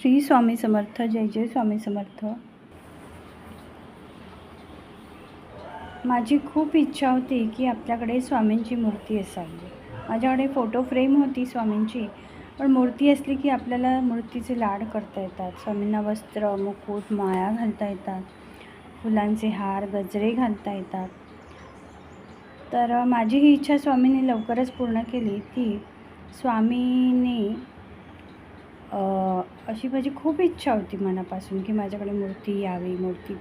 श्री स्वामी समर्थ जय जय स्वामी समर्थ. माझी खूप इच्छा होती की आपल्याकडे स्वामींची मूर्ती असावी. माझ्याकडे फोटो फ्रेम होती स्वामींची पण मूर्ती असली की आपल्याला मूर्तीचे लाड करता येतात. स्वामींना वस्त्र मुकुट माळा घालता येतात. फुलांचे हार गजरे घालता येतात. तर माझी ही इच्छा स्वामींनी लवकरच पूर्ण केली ती स्वामींनी अशी माझी खूप इच्छा होती मनापासून की माझ्याकडे मूर्ती यावी मूर्ती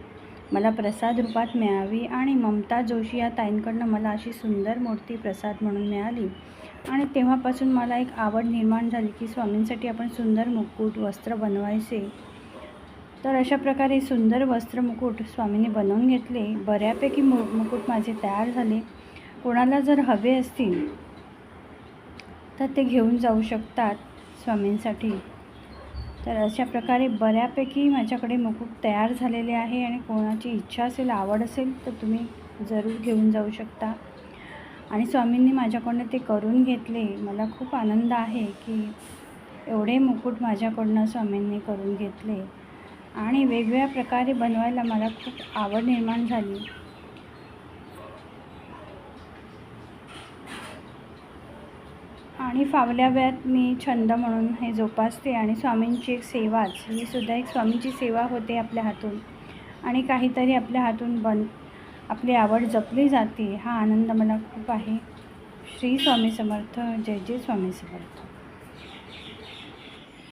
मला प्रसाद रूपात मिळावी आणि ममता जोशी या ताईंकडनं मला अशी सुंदर मूर्ती प्रसाद म्हणून मिळाली. आणि तेव्हापासून मला एक आवड निर्माण झाली की स्वामींसाठी आपण सुंदर मुकुट वस्त्र बनवायचे. तर अशा प्रकारे सुंदर वस्त्र मुकुट स्वामींनी बनवून घेतले. बऱ्यापैकी मु मुकुट माझे तयार झाले. कोणाला जर हवे असतील तर ते घेऊन जाऊ शकतात स्वामींसाठी. तर अशा प्रकारे बऱ्यापैकी माझ्याकडे मुकुट तयार झालेले आहे आणि कोणाची इच्छा असेल आवड असेल तर तुम्ही जरूर घेऊन जाऊ शकता. आणि स्वामींनी माझ्याकडनं ते करून घेतले. मला खूप आनंद आहे की एवढे मुकुट माझ्याकडनं स्वामींनी करून घेतले. आणि वेगवेगळ्या प्रकारे बनवायला मला खूप आवड निर्माण झाली. आणि फावल्या वेळात मी छंद म्हणून हे जोपासते आणि स्वामींची एक सेवाच ही सुद्धा एक स्वामींची सेवा होते आपल्या हातून. आणि काहीतरी आपल्या हातून बन आपली आवड जपली जाते. हा आनंद मला खूप आहे. श्री स्वामी समर्थ. जय जय स्वामी समर्थ.